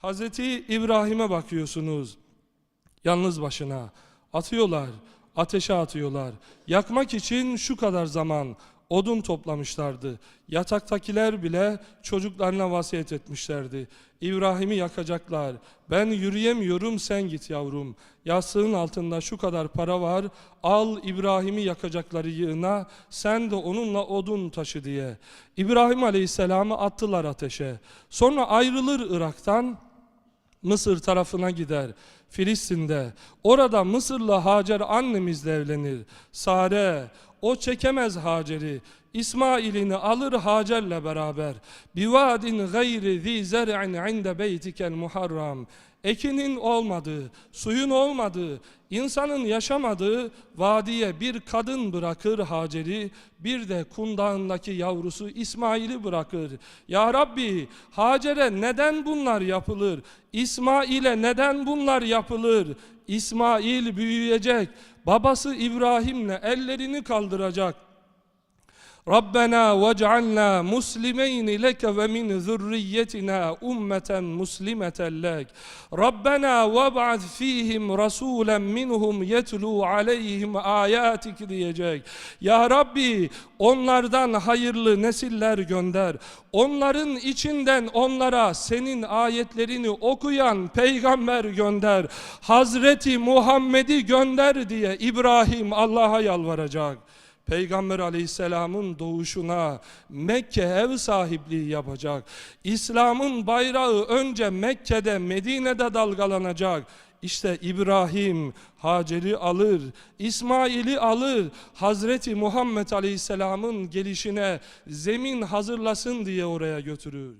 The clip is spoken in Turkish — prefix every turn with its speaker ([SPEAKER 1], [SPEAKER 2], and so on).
[SPEAKER 1] Hazreti İbrahim'e bakıyorsunuz. Yalnız başına. Atıyorlar. Ateşe atıyorlar. Yakmak için şu kadar zaman odun toplamışlardı. Yataktakiler bile çocuklarına vasiyet etmişlerdi. İbrahim'i yakacaklar. Ben yürüyemiyorum sen git yavrum. Yastığın altında şu kadar para var. Al İbrahim'i yakacakları yığına. Sen de onunla odun taşı diye. İbrahim Aleyhisselam'ı attılar ateşe. Sonra ayrılır Irak'tan. Mısır tarafına gider. Filistin'de. Orada Mısır'la Hacer annemizle evlenir. Sare o çekemez Hacer'i. İsmail'ini alır Hacer'le beraber. Bivadin gayri zi zer'in inde beytikel muharram. Ekinin olmadığı, suyun olmadığı, insanın yaşamadığı vadiye bir kadın bırakır Hacer'i, bir de kundağındaki yavrusu İsmail'i bırakır. Ya Rabbi, Hacer'e neden bunlar yapılır? İsmail'e neden bunlar yapılır? İsmail büyüyecek, babası İbrahim'le ellerini kaldıracak. Rabbena vec'alna muslimeyni leke ve min zürriyetina ummeten muslimeten lek. Rabbena veb'at fihim rasulen minhum yetlu aleyhim ayatik diyecek. Ya Rabbi onlardan hayırlı nesiller gönder. Onların içinden onlara senin ayetlerini okuyan peygamber gönder. Hazreti Muhammed'i gönder diye İbrahim Allah'a yalvaracak. Peygamber aleyhisselamın doğuşuna Mekke ev sahipliği yapacak. İslam'ın bayrağı önce Mekke'de, Medine'de dalgalanacak. İşte İbrahim Hacer'i alır, İsmail'i alır, Hazreti Muhammed Aleyhisselam'ın gelişine zemin hazırlasın diye oraya götürür.